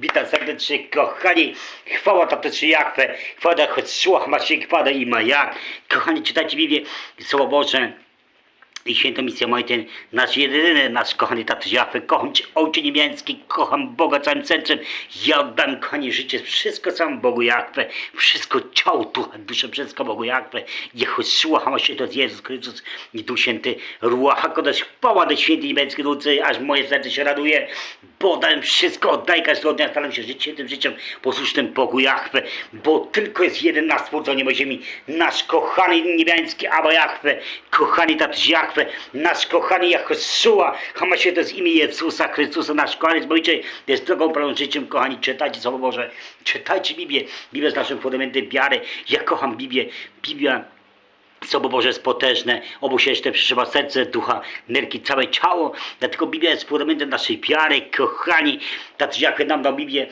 Witam serdecznie, kochani. Chwała Tatuszy Jachwę. Chwała choć słuch ma się chwała i ma jak. Kochani, czytajcie Biblię, Słowo Boże. I świętą moja, ten nasz jedyny, nasz kochany Tatuś Jachwę. Kocham Cię, Ojcze Niebiański, kocham Boga całym sercem. Ja oddam, kochani, życie, wszystko sam Bogu Jachwę. Wszystko ciało, ducha, duszę, wszystko Bogu Jachwę. Jeho słucha ma się to Jezus Chrystus i Duch Święty. Ruacha Kodeś, chwała do świętej niebieskiej ducy, aż moje serce się raduje. Bo dałem wszystko, oddaj każdego dnia, staram się żyć tym życiem posłusznym Bogu Jachwę, bo tylko jest jeden nasz Stwórca ziemi, nasz kochany niebiański Abba Jachwę, kochany Tatuś Jachwę, nasz kochany Jachosua, to z imię Jezusa Chrystusa, nasz kochany Zbawiciel, jest drogą, prawdą, życiem, kochani, czytajcie Słowo Boże, czytajcie Biblię, Biblia jest naszym fundamentem wiary, ja kocham Biblię, Biblia Słowo Boże jest potężne, obusieczne przeszywa serce, ducha, nerki, całe ciało. Dlatego Biblia jest fundamentem naszej wiary, kochani. Tacy jak nam dał Biblię,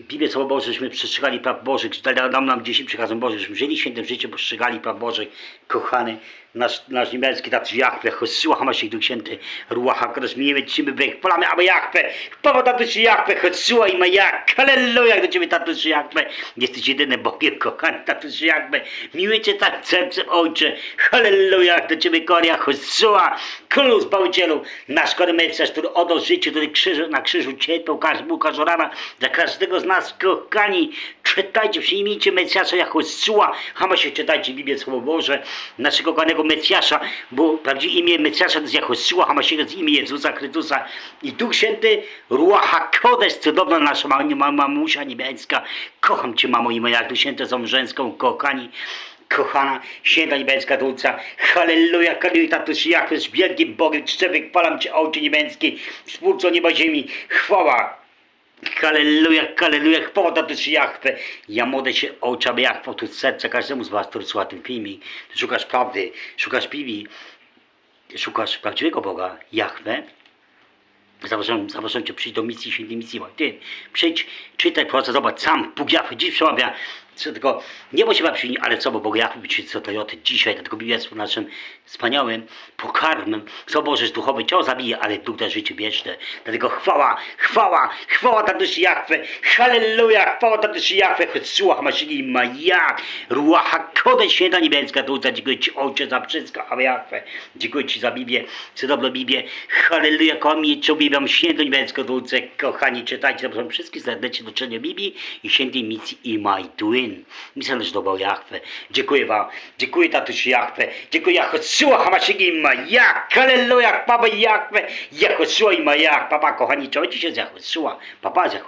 Biblię Słowo Boże, żeśmy przestrzegali praw Bożych, dał nam, 10 przykazów Bożych, żeśmy żyli świętym życiem, przestrzegali praw Bożych, kochany. Nasz, nasz niebieski tacy Jachwę, Chosua, Hamasik, Duch Święty, Ruacha, Kodos, my nie widzimy, chwalamy, aby Jachwę, chwała Tatuszy Jachwę, Chosua i ma jak, halleluja, do Ciebie Tatuszy Jachwę, jesteś jedyny Bogiem, kochany Tatuszy Jachwę, miłuję Cię tak sercem, Ojcze, halleluja, do Ciebie koria, Chosua, Królu Zbawicielu, nasz Mesjasz, który oddał życie, który krzyżu, na krzyżu cierpiał, każdy był każda rana, dla każdego z nas, kochani, czytajcie, przyjmijcie Mesjasza jako Chosua, Hamasie, czytajcie Biblię, Słowo Boże, naszego kochanego Mesjasza, bo prawdziwe imię Mesjasza to jest Jehoshua, Hamasiego to jest imię Jezusa Chrystusa i Duch Święty, Ruacha Kodesh, cudowna nasza ma- ma- mamusia niebiańska. Kocham Cię, mamo i moja, Duch Święty są kochani. Kochana, święta niebieska Trójca, halleluja, halleluja, tatuś, jak jest wielkim Bogiem, czczę, chwalam Cię, Ojcze Niebieski, Stwórco nieba ziemi, chwała, Halleluja, halleluja, chwała Tatuś Jachwę. Ja modlę się, Ojcze, aby Jachwę tu serce każdemu z Was, który słucha tym filmie. Szukasz prawdy, szukasz piwi, szukasz prawdziwego Boga, Jachwę. Zapraszam, zapraszam Cię przyjść do misji, świętej misji. Ty przyjdź, czytaj, proces, zobacz, sam Bóg Jachwę dziś przemawia. Co tylko, nie ma przyjść, ale co, bo Jachwę czy co Toyoty dzisiaj, dlatego Biblia jest naszym wspaniałym pokarmem. Co Boże, duchowe ciało zabije, ale duch da życie wieczne. Dlatego chwała, chwała, chwała Tatuś Jachwę, halleluja, chwała Tatuś Jachwę, choć słucha maszyni ma ja, ruacha, kodę święta niebieska, Trójca, dziękuję Ci Ojcze za wszystko, a Jachwę, dziękuję Ci za Biblię, cudowną Biblię, halleluja, kocham Cię, uwielbiam świętą niebieską Trójcę, kochani, czytajcie, zapraszam wszystkich serdecznie do czytania Biblii i świętej misji i my doing. Misja leży do Boga Jachwę, dziękuję Wam, dziękuję Tatuś Jachwę, dziękuję Jachwę, słucha maszyni ma ja, halleluja, Papa Jachwę, Jachwę, i ma ja, Papa, kochani, czujcie się z Jachwę, papa z Jachwę.